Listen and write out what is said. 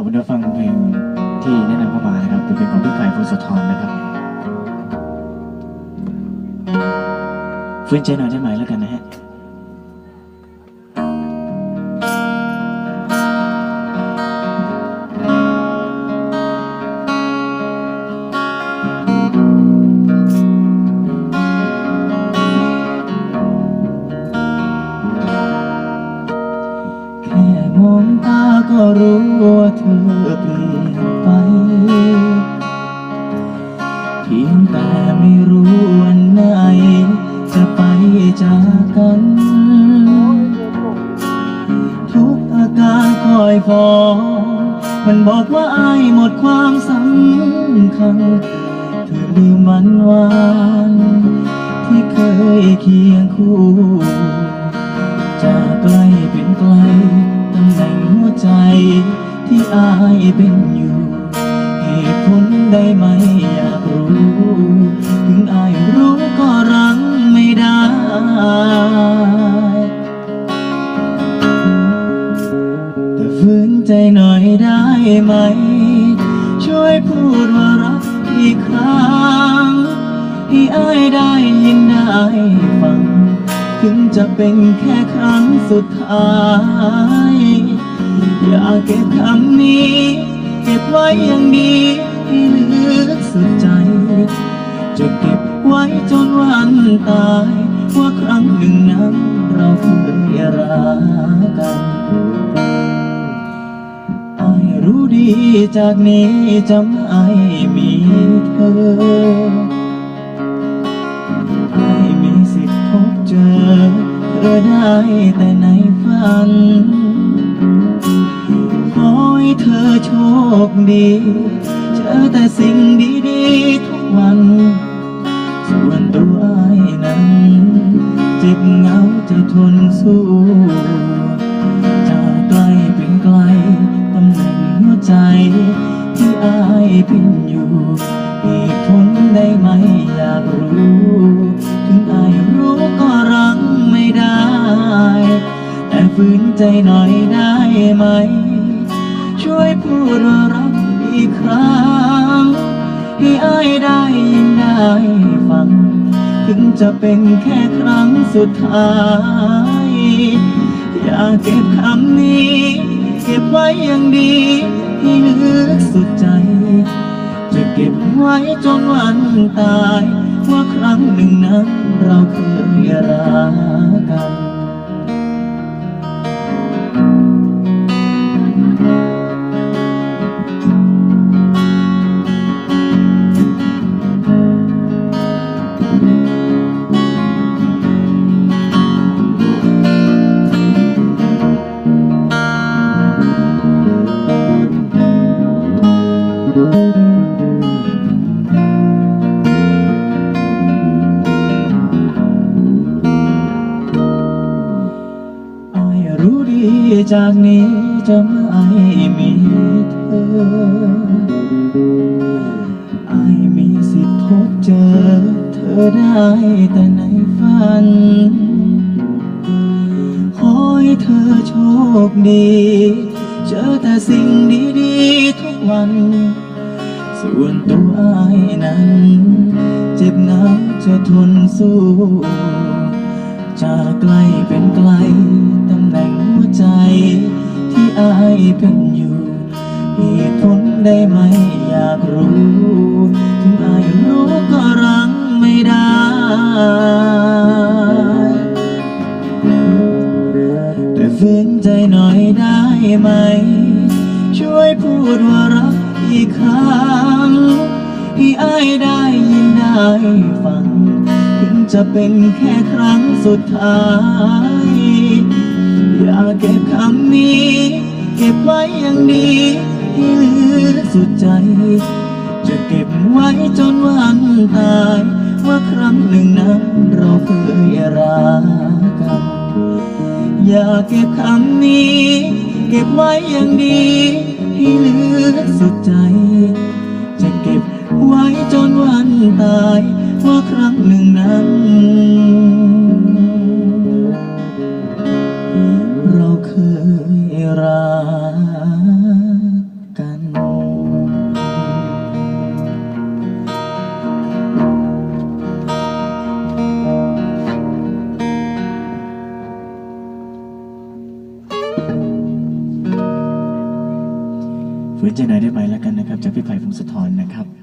อบคุณที่ฟังเพลงที่แนะนำเข้ามานะครับเป็นเพลงของพี่ไก่พงศธรนะครับฟื้นใจหน่อยได้ไหมแล้วกันนะฮะ ค่มองตาก็รู้ว่าเธอเปลี่ยนไป เพียงแต่ไม่รู้วันไหน จะไปจากกัน ทุกอาการคอยฟ้องมันบอกว่าอายหมดความสำคัญ เธอลืมวันวานที่เคยเคียงคู่ ที่อายเป็นอยู่ เหตุผลได้ไหมอยากรู้ ถึงอายรู้ก็รังไม่ได้ แต่ฝืนใจหน่อยได้ไหม ช่วยพูดว่ารักอีกครั้งให้อายได้ยินได้ฟัง ถึงจะเป็นแค่ครั้งสุดท้าย อย่าเก็บคำนี้ เก็บไว้อย่างดีให้ลึกสุดใจ จะเก็บไว้จนวันตาย ว่าครั้งหนึ่งนั้นเราเคยรักกันไอายรู้ดีจากนี้จะไม่มีเธอไอายมีสิทธิ์พบเจอเธอได้แต่ในฝัน เธอโชคดี เจอแต่สิ่งดีๆทุกวัน ส่วนตัวไอ้นั้นเจ็บเหงาจะทนสู้จากไกลเป็นไกลตำแหน่งหัวใจ ที่อายเป็นอยู่เหตุผลได้ไหมอยากรู้ ถึงอายรู้ก็รังไม่ได้ แต่ฝืนใจหน่อยได้ไหม ช่วยพูดว่ารักอีกครั้งให้อายได้ยินได้ฟัง ถึงจะเป็นแค่ครั้งสุดท้าย อย่าเก็บคำนี้ เก็บไว้อย่างดีให้ลึกสุดใจ จะเก็บไว้จนวันตาย ว่าครั้งหนึ่งนั้นเราเคยรักกัน จากนี้จะไม่มีเธอไอมีสิทธิ์พบเจอ เธอได้แต่ในฝัน ขอให้เธอโชคดี เจอแต่สิ่งดีๆทุกวัน ส่วนตัวไอนั้น เจ็บหนักจะทนสู้จากไกลเป็นไกล แหน่งหัวใจ ที่อายเป็นอยู่เหตุผลได้ไหมอยากรู้ ถึงอายรู้ก็รังไม่ได้ แต่ฝืนใจหน่อยได้ไหม ช่วยพูดว่ารักอีกครั้งให้อายได้ยินได้ฟัง ถึงจะเป็นแค่ครั้งสุดท้าย อย่าเก็บคำนี้ เก็บไว้อย่างดีให้ลึกสุดใจ จะเก็บไว้จนวันตายว่าครั้งหนึ่งนั้นเราเคยรักกัน อย่าเก็บคำนี้ เก็บไว้อย่างดีให้ลึกสุดใจ จะเก็บไว้จนวันตายว่าครั้งหนึ่งนั้น ฝืนใจหน่อยได้ไหมแล้วกันนะครับ จากพี่ไผ่พงศธรนะครับ